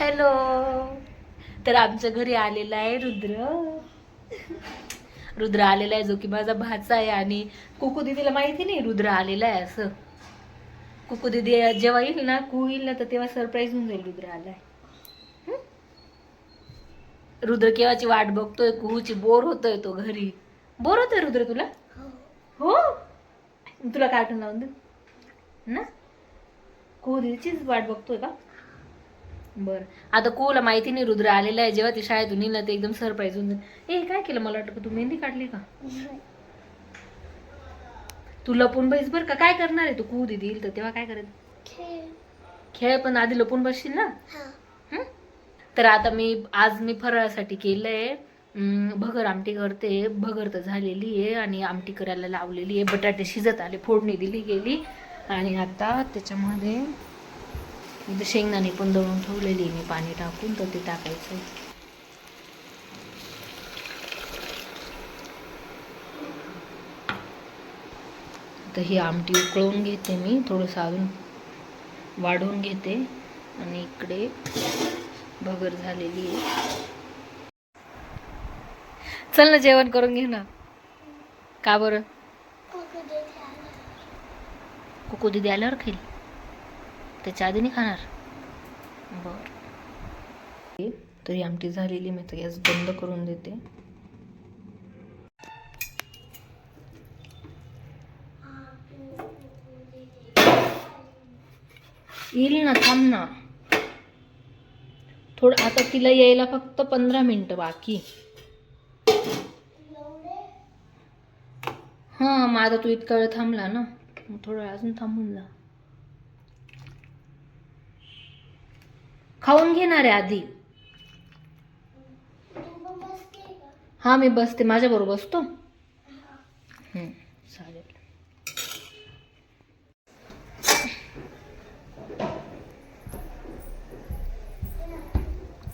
Hello. तर आमच्या घरी आलेला आहे रुद्र. रुद्र आलेला आहे जो की माझा भाचा आहे आणि कुकू दिदीला माहिती नाही रुद्र आलेला आहे असं. कुकू दिदी जेव्हा येईल ना कू येईल ना तर तेव्हा सरप्राईज होऊन जाईल रुद्र आलाय. हं? रुद्र केव्हाची वाट बघतोय कुहूची बोर होतोय तो घरी. बोर होतोय रुद्र तुला? हो. तुला कार्टून लावून दे ना? कुहू दिदीचीच वाट बघतोय का? बर. आता कुहूला माहिती नाही रुद्र आलेला आहे जेव्हा ती शाळेतून येईल ना ते एकदम सरप्राईज होऊन जाईल. ए काय केलं मला वाटतं का तू मेहंदी काढली का? तू लपून बस बर का काय करणार आहे तू? कुहू दिदी येईल तर तेव्हा काय करेल? खेळ. पण आधी लपून बसशील ना? हं? तर आता मी आज मी फराळासाठी केलंय अं, भगर आमटी करते भगर तर झालेली आहे आणि आमटी करायला लावलेली आहे. बटाटे शिजत आले फोडणी दिली गेली आणि आता त्याच्यामध्ये इथं शेंगदाणे पण दळून ठेवलेली आहे मी पाणी टाकून तर ते टाकायचं. तर ही आमटी उकळून घेते मी थोडंसं अजून वाढवून घेते. आणि इकडे भगर झालेली आहे. चल ना जेवण करून घे ना. का बरं? कुकू दिदी आल्यावर खाईल. त्याच्या आधी नाही खाणार? बर. तरी आमटी झालेली मी तर गॅस बंद करून देते. येईल ना थांब ना. थोडं आता तिला यायला फक्त पंधरा मिनटं बाकी. हां मग आता तू इतका वेळ थांबला ना मग थोडं अजून थांबून जा. खाऊन घेणार आहे आधी. हा मी बसते. माझ्या बरोबर बसतो चालेल.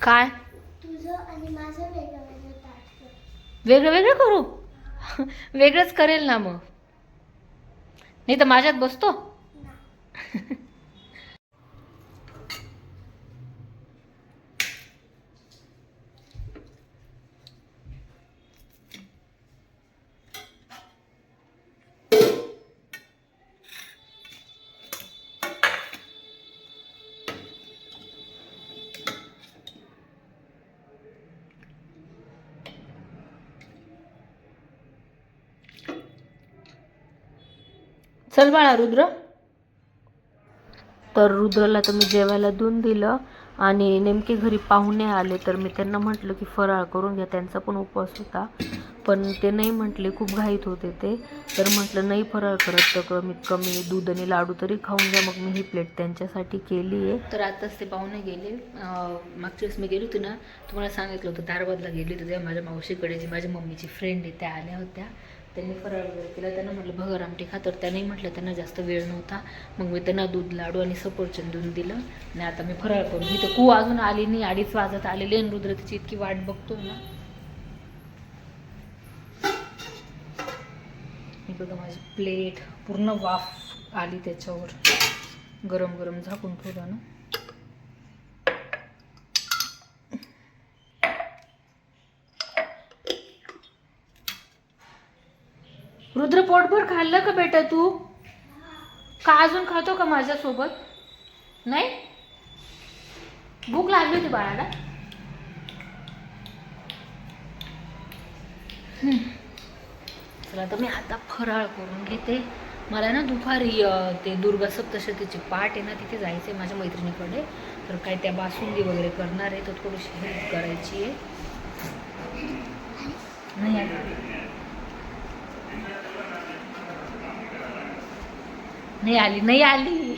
काय? वेगळं वेगळं करू? वेगळंच करेल ना मग. नाही तर माझ्यात बसतो? चल बाळा रुद्र. तर रुद्रला तर मी जेवायला देऊन दिलं आणि नेमके घरी पाहुणे आले तर मी त्यांना म्हटलं की फराळ करून घ्या त्यांचा पण उपवास होता. पण ते नाही म्हटले खूप घाईत होते ते. तर म्हटलं नाही फराळ करत तर कमीत कमी दूध आणि लाडू तरी खाऊन घ्या मग मी ही प्लेट त्यांच्यासाठी केली आहे. तर आताच ते पाहुणे गेले. मागच्या वेळेस मी गेली होती ना तुम्हाला सांगितलं होतं दारबादला गेली होती माझ्या मावशीकडे जी माझ्या मम्मीची फ्रेंड आहे त्या आल्या होत्या. त्यांनी फराळ वगैरे केला. त्यांना म्हटलं भगर आमटी खा तर त्याने म्हटलं त्यांना जास्त वेळ नव्हता. मग मी त्यांना दूध लाडू आणि सफरचंद देऊन दिलं. आणि आता मी फराळ करून मी तर कू अजून आली नाही. अडीच वाजत आलेली आणि रुद्र तिची इतकी वाट बघतो ना. बघा माझी प्लेट पूर्ण वाफ आली त्याच्यावर. गरम गरम झाकून ठेवलं ना. रुद्र पोटभर खाल्लं का बेटा तू? का अजून खातो का माझ्यासोबत? नाही? भूक लागली होती बाळाला. चला तर मी आता फराळ करून घेते. मला ना दुपारी ते दुर्गा सप्तशतीची पाठ आहे ना तिथे जायचं आहे माझ्या मैत्रिणीकडे. तर काय त्या बासुंदी वगैरे करणार आहे तर थोडीशी हेल्प करायची आहे. नाही नाही आली नाही आली.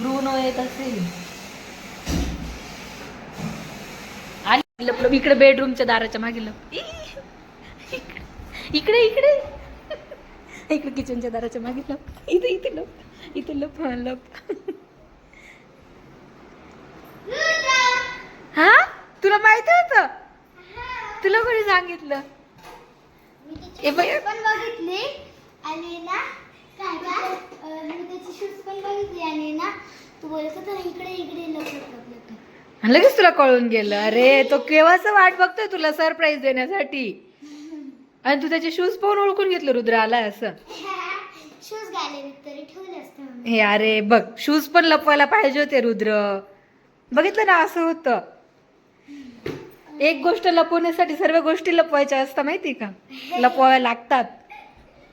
ब्रुनो येत असेल. आली. लपलं इकडे बेडरूमच्या दाराच्या मागे लप इकडे इकडे इकडे. किचनच्या दाराच्या मागे लप इथे इथे लप इथे लप हा लप हा? तुला माहीत होत? तुला कोणी सांगितलं? ए पण बघितली. आणि ना काय काय मी त्याची शूज पण बघितली आणि ना तू बोलत होता ना इकडे इकडे आणि लगेच तुला कळून गेलं. अरे तो केव्हाच वाट बघतोय तुला सरप्राईज देण्यासाठी? आणि तू त्याचे शूज पाहून ओळखून घेतलं रुद्र आलाय असं? शूज गॅलरीत तरी ठेवले असते मम्मी. हे अरे बघ शूज पण लपवायला पाहिजे होते रुद्र. बघितलं ना असं होतं. एक गोष्ट लपवण्यासाठी सर्व गोष्टी लपवायच्या असतात माहिती का? लपवाव्या लागतात.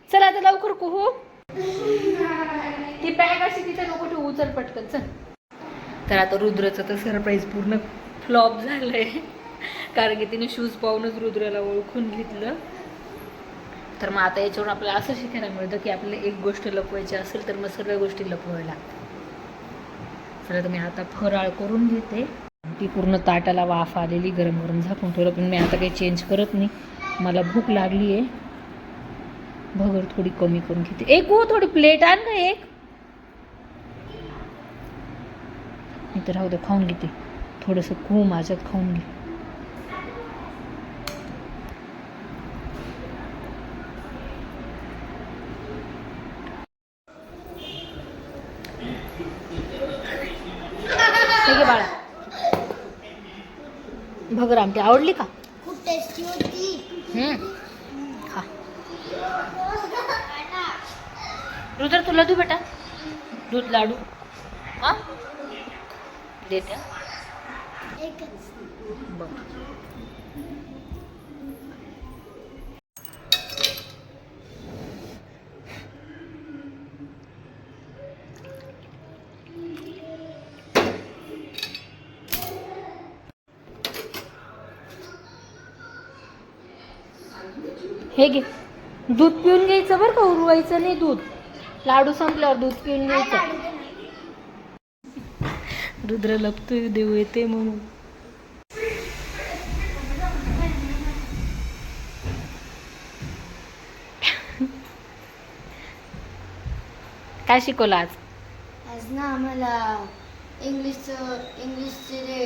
चला आता लवकर कुहू. ती बॅग अशी तिथे नको ठेवू उचल पटकन चल. तर आता रुद्रचं तर सरप्राईज पूर्ण फ्लॉप झालंय. कारण की तिने शूज पाहूनच रुद्राला ओळखून घेतलं. तर मग आता याच्यावरून आपल्याला असं शिकायला मिळतं की आपल्याला एक गोष्ट लपवायची असेल तर मग सर्व गोष्टी लपवाव्या लागतात. चला तर मी आता फराळ करून घेते. ती पूर्ण ताटाला वाफ आलेली गरम गरम झाकून ठेवलं पण मी आता काही चेंज करत नाही. मला भूक लागली आहे भगर थोडी कमी करून घेते. एक हो थोडी प्लेट आण ना एक. मी तर राहू दे खाऊन घेते. थोडंसं खू माझ्यात खाऊन घे. घे बाळा. भगर आमटी आवडली का? खूप टेस्टी होती हम्म. खा रुद्र तुला दू बेटा. दूध लाडू. हा? देते. हे घे. दूध पिऊन घ्यायचं बरं का? उरवायचं नाही दूध. लाडू संपल्यावर दूध पिऊन घ्यायचं. रुद्र लपतोय देऊ येते म्हणून. काय शिकवलं आज? आज ना आम्हाला इंग्लिशचं इंग्लिशचे जे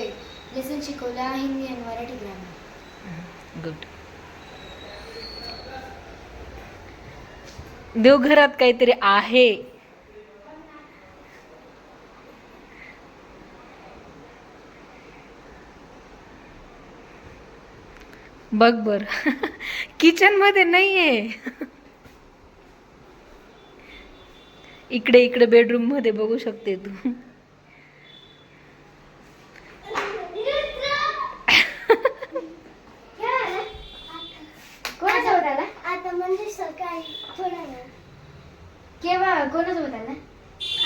लेसन शिकवलं हिंदी आणि मराठी ग्रामर गुड देवघरात काहीतरी आहे. बघ बर. किचन मध्ये नाहीये. इकडे इकडे बेडरूममध्ये बघू शकते तू कोणासोबत आला आता म्हणजे सकाळी थोडा वेळ केव्हा कोणासोबत आला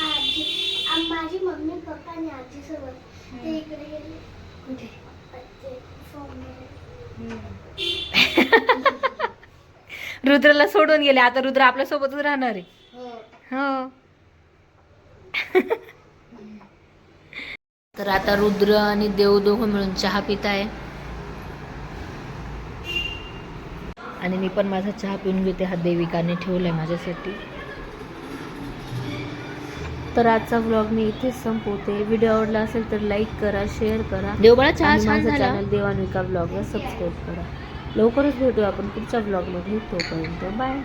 आजी. आम- माझी मम्मी पप्पा आणि आजी सोबत ते इकडे गेले. कुठे? ते रुद्रला सोडून गेले. आता रुद्र आपल्या सोबतच राहणार आहे. हो. हो. तर आता रुद्र आणि देव दोघं मिळून चहा पित आहे आणि मी पण माझा चहा पिऊन घेते. हा देविकाने ठेवलाय माझ्यासाठी. तर आजचा व्लॉग मी इथेच संपवते. व्हिडिओ आवडला असेल तर लाईक करा शेअर करा. देवबाळा माझं चॅनल देवान्विका ब्लॉगला सबस्क्राईब करा. लवकरच भेटू आपण पुढच्या ब्लॉगमध्ये तोपर्यंत बाय